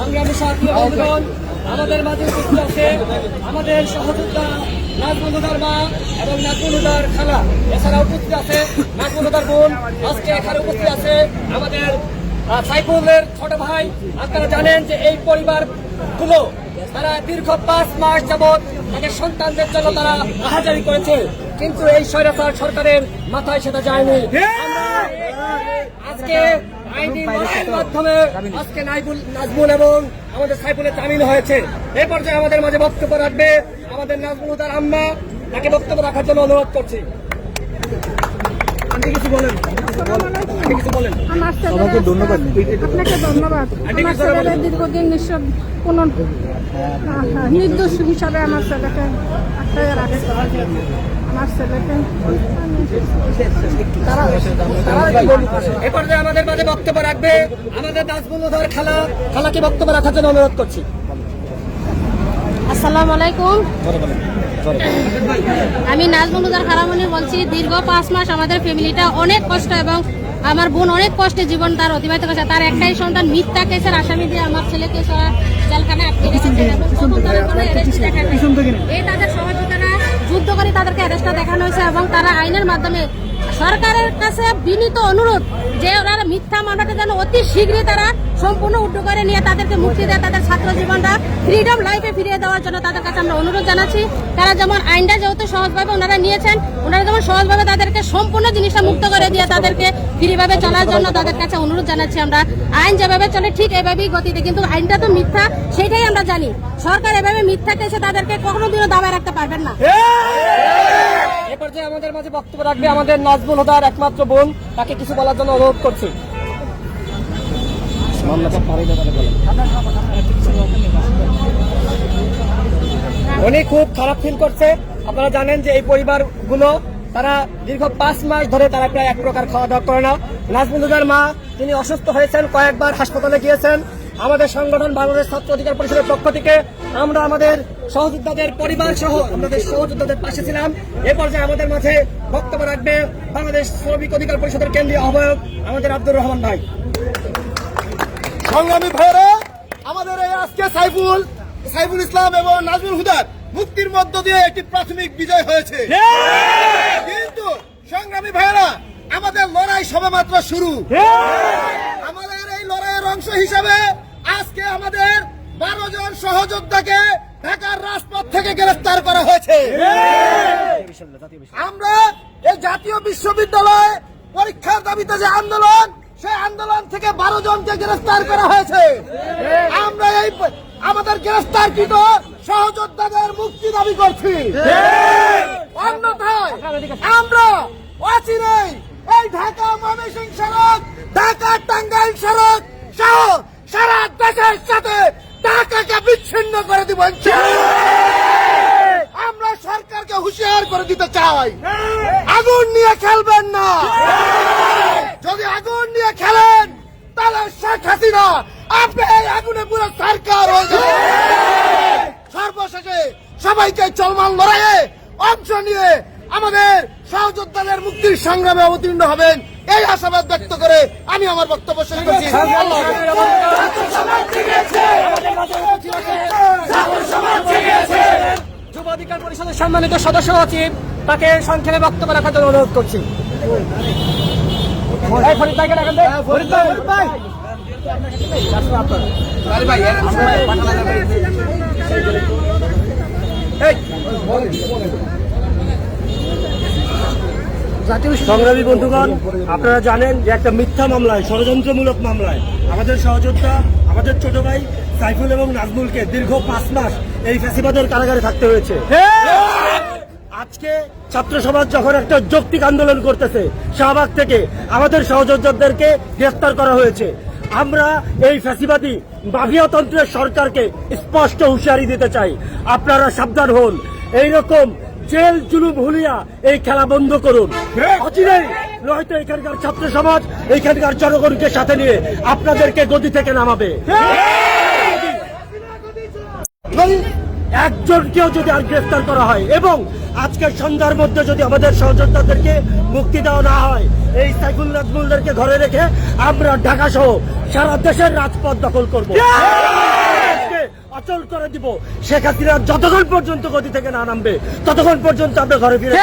সংগ্রামী সাথী বন্ধুগণ আমাদের মাঝে উপস্থিত আছে। আমাদের সহযোদ্ধা নাজমুলুদার মা এবং নাজমুলুদার খালা। এছাড়া উপস্থিত আছে নাজমুলুদার বোন। আজকে এখানে উপস্থিত আছে আমাদের সাইফুলের ছোট ভাই। আপনারা জানেন যে এই পরিবারগুলো তারা দীর্ঘ পাঁচ মাস যাবৎ তাদের সন্তানদের জন্য তারা আহাজারি করেছে। কিন্তু এই স্বৈরাচার সরকারের মাথায় সেটা যায়নি। আজকে আইনি মাধ্যমে আজকে নাইবুল নাজমুল এবং আমাদের সাইফুলের জামিন হয়েছে। এই পর্যায়ে আমাদের মাঝে বক্তব্য রাখবে আমাদের নাজমুল উদার আম্মা তাকে বক্তব্য রাখার জন্য অনুরোধ করছি। কিছু বলেন। আমার ধন্যবাদ। আপনাকে ধন্যবাদ। আমার দীর্ঘদিন নিঃসব কোন নির্দোষ হিসাবে আমার ছেলেকে আটটায় রাখে আমার ছেলেকে এই পর্যায়ে আমাদের মাঝে বক্তব্য রাখবে আমাদের নাজমুল উদার খালা খালাকে বক্তব্য রাখার জন্য অনুরোধ করছি। আসসালামু আলাইকুম। আমি নাজমুল উদার খারামনি বলছি দীর্ঘ পাঁচ মাস আমাদের ফ্যামিলিটা অনেক কষ্ট এবং আমার বোন অনেক কষ্টে জীবন তার অতিবাহিত করেছে। তার একটাই সন্তান মিথ্যা কেসের আসামি দিয়ে আমার ছেলেকে সরা- জেলখানায় আটকে রেখেছে। দেখায়নি। এই তাদের করে তাদেরকে অ্যারেস্টটা দেখানো হয়েছে এবং তারা আইনের মাধ্যমে সরকারের কাছে বিনীত অনুরোধ যে ওনারা মিথ্যা মামলাটা যেন অতি শীঘ্রই তারা সম্পূর্ণ উদ্যোগ করে নিয়ে তাদেরকে মুক্তি দেয়, তাদের ছাত্র জীবনটা ফ্রিডম লাইফে ফিরিয়ে দেওয়ার জন্য তাদের কাছে আমরা অনুরোধ জানাচ্ছি। তারা যেমন আইনটা যেহেতু সহজভাবে ওনারা নিয়েছেন, ওনারা যেমন সহজভাবে তাদেরকে সম্পূর্ণ জিনিসটা মুক্ত করে দিয়ে তাদেরকে ফ্রিভাবে চলার জন্য তাদের কাছে অনুরোধ জানাচ্ছি আমরা। আইন যেভাবে চলে ঠিক এভাবেই গতিতে, কিন্তু আইনটা তো মিথ্যা সেটাই আমরা জানি। সরকার এভাবে মিথ্যা কেসে তাদেরকে কখনো দিনও দাবায় রাখতে পারবেন না। পর্যায়ে আমাদের মাঝে বক্তব্য রাখবে আমাদের নাজমুল হুদার একমাত্র বোন। তাকে কিছু বলার জন্য অনুরোধ করছি। উনি খুব খারাপ ফিল করছে। আপনারা জানেন যে এই পরিবারগুলো তারা দীর্ঘ পাঁচ মাস ধরে তারা প্রায় এক প্রকার খাওয়া দাওয়া করে না। নাজমুল হুদার মা তিনি অসুস্থ হয়েছেন কয়েকবার হাসপাতালে গিয়েছেন। আমাদের সংগঠন বাংলাদেশ ছাত্র অধিকার পরিষদের পক্ষ থেকে আমরা আমাদের সহযোদ্ধাদের পরিবার সহ আমাদের সহযোদ্ধাদের পাশে ছিলাম। এ পর্যায়ে আমাদের মাঝে বক্তব্য রাখবে বাংলাদেশ শ্রমিক অধিকার পরিষদের কেন্দ্রীয় আহ্বায়ক আমাদের আব্দুর রহমান ভাই। সংগ্রামী ভাইরা আমাদের এই আজকে সাইফুল সাইফুল ইসলাম এবং নাজমুল হুদার মুক্তির মধ্য দিয়ে একটি প্রাথমিক বিজয় হয়েছে। কিন্তু সংগ্রামী ভাইরা আমাদের লড়াই সবেমাত্র শুরু। আমাদের এই লড়াইয়ের অংশ হিসাবে আজকে আমাদের বারো জন সহযোদ্ধাকে ঢাকার রাজপথ থেকে গ্রেফতার করা হয়েছে। আমরা এই জাতীয় বিশ্ববিদ্যালয় পরীক্ষার দাবিতে যে আন্দোলন সেই আন্দোলন থেকে বারো জনকে গ্রেফতার করা হয়েছে। আমরা এই আমাদের গ্রেফতারকৃত সহযোদ্ধাদের মুক্তি দাবি করছি। অন্যথায় আমরা অচিরেই এই ঢাকা ময়মনসিংহ সড়ক, ঢাকা টাঙ্গাইল সড়ক সহ সারা দেশের সাথে ঢাকাকে বিচ্ছিন্ন করে দিব আমরা সরকারকে হুঁশিয়ার করে দিতে চাই। আগুন নিয়ে খেলবেন না। যদি আগুন নিয়ে খেলেন, তাহলে শেখ হাসিনা আপনি এই আগুনে পুরো সরকার হয়ে সর্বশেষে সবাইকে চলমান লড়াইয়ে অংশ নিয়ে আমাদের সহযোদ্ধাদের মুক্তির সংগ্রামে অবতীর্ণ হবেন। এই আশাবাদ ব্যক্ত করে আমি আমার বক্তব্য শেষ করছি। যুব অধিকার পরিষদের সম্মানিত সদস্য সচিব তাকে সংক্ষেপে বক্তব্য রাখার জন্য অনুরোধ করছি। ভাই। সংগ্রামী বন্ধুগণ, আপনারা জানেন যে একটা মিথ্যা মামলায়, ষড়যন্ত্রমূলক মামলায় আমাদের সহযোদ্ধা, আমাদের ছোট ভাই সাইফুল এবং নাজমুলকে দীর্ঘ পাঁচ মাস এই ফ্যাসিবাদের কারাগারে থাকতে হয়েছে। আজকে ছাত্র সমাজ যখন একটা যৌক্তিক আন্দোলন করতেছে, শাহবাগ থেকে আমাদের সহযোদ্ধাদেরকে গ্রেফতার করা হয়েছে। আমরা এই ফ্যাসিবাদী মাফিয়াতন্ত্রের সরকারকে স্পষ্ট হুঁশিয়ারি দিতে চাই। আপনারা সাবধান হন। এইরকম জেল জুলুম হুলিয়া এই খেলা বন্ধ করুন। অচিরেই নয়তো এখানকার ছাত্র সমাজ এখানকার জনগণকে সাথে নিয়ে আপনাদেরকে গদি থেকে নামাবে। একজনকেও যদি আর গ্রেফতার করা হয় এবং আজকের সন্ধ্যার মধ্যে যদি আমাদের সহযোদ্ধাদেরকে মুক্তি দেওয়া না হয় এই সাইফুল নাজমুলদেরকে ঘরে রেখে আমরা ঢাকা সহ সারা দেশের রাজপথ দখল করব। অচল করে দিব। শেখ হাসিনা যতক্ষণ পর্যন্ত গতি থেকে না নামবে ততক্ষণ পর্যন্ত আমরা ঘরে ফিরে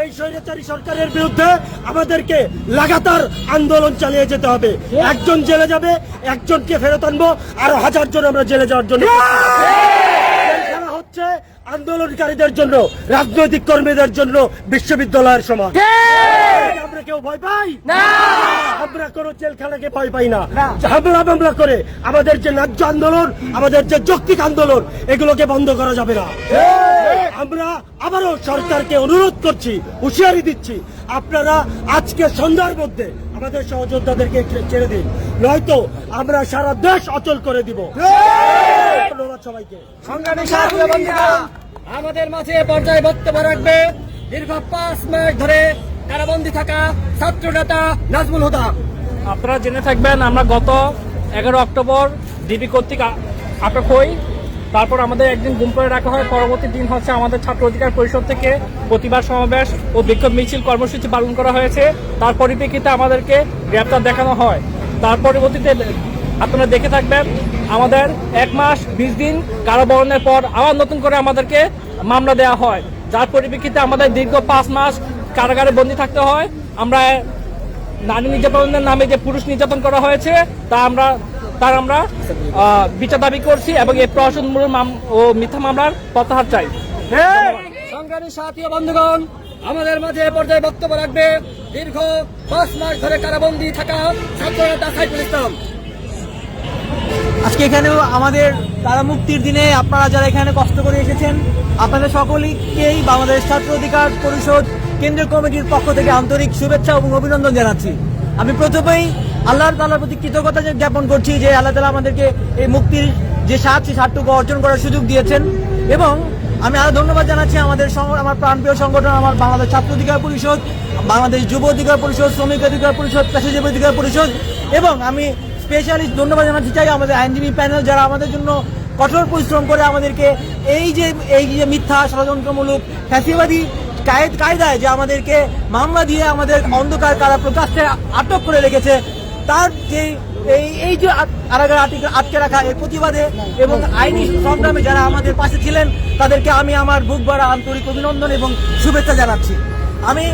এই স্বৈরাচারী সরকারের বিরুদ্ধে আমাদেরকে লাগাতার আন্দোলন চালিয়ে যেতে হবে। একজন জেলে যাবে একজনকে ফেরত আনব আরও হাজার জন আমরা জেলে যাওয়ার জন্য। হচ্ছে আন্দোলনকারীদের জন্য রাজনৈতিক কর্মীদের জন্য বিশ্ববিদ্যালয়ের সমাজ। কেউ ভয় পাই না। জেলখানাকে ভয় পাই না। হামলা মামলা করে আমাদের যে ন্যায্য আন্দোলন আমাদের যে যৌক্তিক আন্দোলন এগুলোকে বন্ধ করা যাবে না। আমরা আবারও সরকারকে অনুরোধ করছি হুঁশিয়ারি দিচ্ছি আপনারা আজকে সন্ধ্যার মধ্যে আমাদের সহযোদ্ধাদেরকে ছেড়ে দিন। নয়তো আমরা সারা দেশ অচল করে দিব। ধন্যবাদ সবাইকে। আমাদের মাঝে পর্যায়ে বক্তব্য রাখবে। দীর্ঘ পাঁচ মাস ধরে কারাবন্দী থাকা ছাত্র নেতা নাজমুল হুদা। আপনারা জেনে থাকবেন, আমরা গত এগারো অক্টোবর ডিবি কর্তৃক আটক হই। তারপর আমাদের একদিন গুম করে রাখা হয়। পরবর্তী দিন হচ্ছে আমাদের ছাত্র অধিকার পরিষদ থেকে প্রতিবাদ সমাবেশ ও বিক্ষোভ মিছিল কর্মসূচি পালন করা হয়েছে। তার পরিপ্রেক্ষিতে আমাদেরকে গ্রেপ্তার দেখানো হয়। তার পরবর্তীতে আপনারা দেখে থাকবেন, আমাদের এক মাস, বিশ দিন কারাবরণের পর আবার নতুন করে আমাদেরকে মামলা দেওয়া হয়। যার পরিপ্রেক্ষিতে আমাদের দীর্ঘ পাঁচ মাস কারাগারে বন্দি থাকতে হয়। আমরা নারী নির্যাতনের নামে যে পুরুষ নির্যাতন করা হয়েছে তা আমরা তার আমরা বিচার দাবি করছি এবং এই প্রশাসনমূলক মাম- ও মিথ্যা মামলার প্রত্যাহার চাই। সংগ্রামী সাথী ও বন্ধুগণ আমাদের মাঝে পর্যায়ে বক্তব্য রাখবে। দীর্ঘ পাঁচ মাস ধরে কারাবন্দী থাকা ছাত্র নেতা সাইফুল ইসলাম। আজকে এখানেও আমাদের তারা মুক্তির দিনে আপনারা যারা এখানে কষ্ট করে এসেছেন, আপনাদের সকলকেই বাংলাদেশ ছাত্র অধিকার পরিষদ কেন্দ্রীয় কমিটির পক্ষ থেকে আন্তরিক শুভেচ্ছা এবং অভিনন্দন জানাচ্ছি। আমি প্রথমেই আল্লাহ তালার প্রতি কৃতজ্ঞতা জ্ঞাপন করছি যে আল্লাহ তালা আমাদেরকে এই মুক্তির যে স্বাদ, সেই স্বাদটুকু অর্জন করার সুযোগ দিয়েছেন এবং আমি আরও ধন্যবাদ জানাচ্ছি আমাদের আমার প্রাণপ্রিয় সংগঠন, আমার বাংলাদেশ ছাত্র অধিকার পরিষদ, বাংলাদেশ যুব অধিকার পরিষদ, শ্রমিক অধিকার পরিষদ, পেশাজীবী অধিকার পরিষদ এবং আমি স্পেশালি ধন্যবাদ জানাতে চাই আমাদের আইনজীবী প্যানেল যারা আমাদের জন্য কঠোর পরিশ্রম করে আমাদেরকে এই যে এই যে মিথ্যা ষড়যন্ত্রমূলক ফ্যাসিবাদী কায়েদ, কায়দায় যে আমাদেরকে মামলা দিয়ে আমাদের অন্ধকার কারা প্রকাশ্যে আটক করে রেখেছে, তার যে এই এই যে কারাগারে আটকে- আটকে রাখা এর প্রতিবাদে এবং আইনি সংগ্রামে যারা আমাদের পাশে ছিলেন, তাদেরকে আমি আমার বুক ভরা আন্তরিক অভিনন্দন এবং শুভেচ্ছা জানাচ্ছি। আমি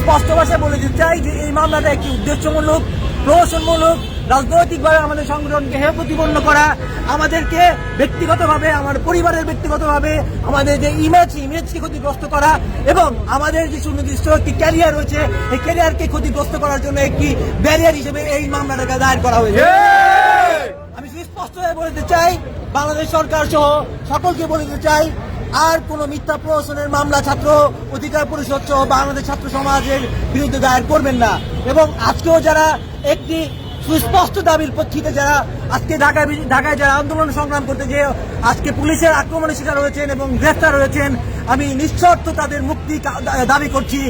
স্পষ্ট ভাষায় বলে দিতে চাই যে এই মামলাটা একটি উদ্দেশ্যমূলক, প্রহসনমূলক রাজনৈতিকভাবে আমাদের সংগঠনকে হে প্রতিপন্ন করা আমাদেরকে ব্যক্তিগতভাবে আমার পরিবারের ব্যক্তিগতভাবে আমাদের যে ইমেজ ইমেজকে ক্ষতিগ্রস্ত করা এবং আমাদের যে সুনির্দিষ্ট একটি ক্যারিয়ার রয়েছে এই ক্যারিয়ারকে ক্ষতিগ্রস্ত করার জন্য একটি ব্যারিয়ার হিসেবে এই মামলাটাকে দায়ের করা হয়েছে। আমি সুস্পষ্ট হয়ে বলতে চাই বাংলাদেশ সরকার সহ সকলকে বলতে চাই আর কোনো মিথ্যা প্রহসনের মামলা ছাত্র অধিকার পরিষদ সহ বাংলাদেশ ছাত্র সমাজের বিরুদ্ধে দায়ের করবেন না। এবং আজকেও যারা একটি সুস্পষ্ট দাবির প্রেক্ষিতে যারা আজকে ঢাকায় ঢাকায় যারা আন্দোলন সংগ্রাম করতে যে আজকে পুলিশের আক্রমণের শিকার হয়েছেন এবং গ্রেফতার হয়েছেন আমি নিঃশর্ত তাদের মুক্তি দাবি করছি।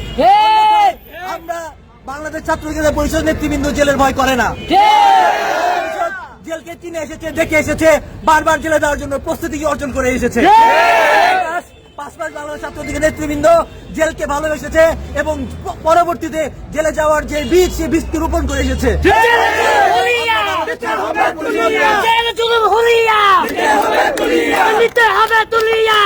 আমরা বাংলাদেশ ছাত্র পরিষদ নেতৃবৃন্দ জেলের ভয় করে না। জেলকে চিনে এসেছে দেখে এসেছে বারবার জেলে দেওয়ার জন্য প্রস্তুতি অর্জন করে এসেছে। মাস বাংলাদেশ ছাত্র নেতৃবৃন্দ জেলকে ভালোবেসেছে এবং পরবর্তীতে জেলে যাওয়ার যে বীজ সে বীজকে রোপণ করে এসেছে। হবে তুলিয়া!